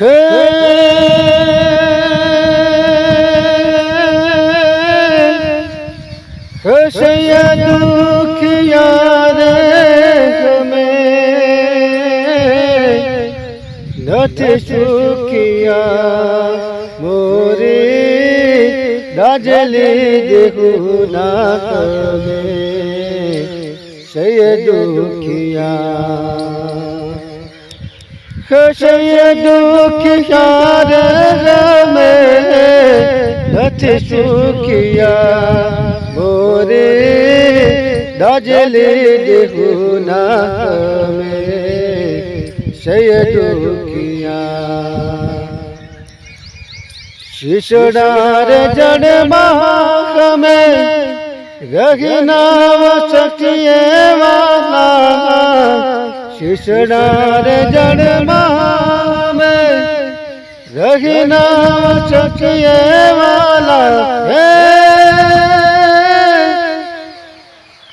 হে সৈয়া দুখিয়া রে মে নথি সুখিয়া মোরে রাজলি কবে। সৈয়া দুখিয়া Köşeye dök yareme Nati sukiya Bore Dajeli dehuna me Şeye dukiya Şişodar jadma kame Rahina vasakiye શિષડાર જળમાં રહીના શકીએ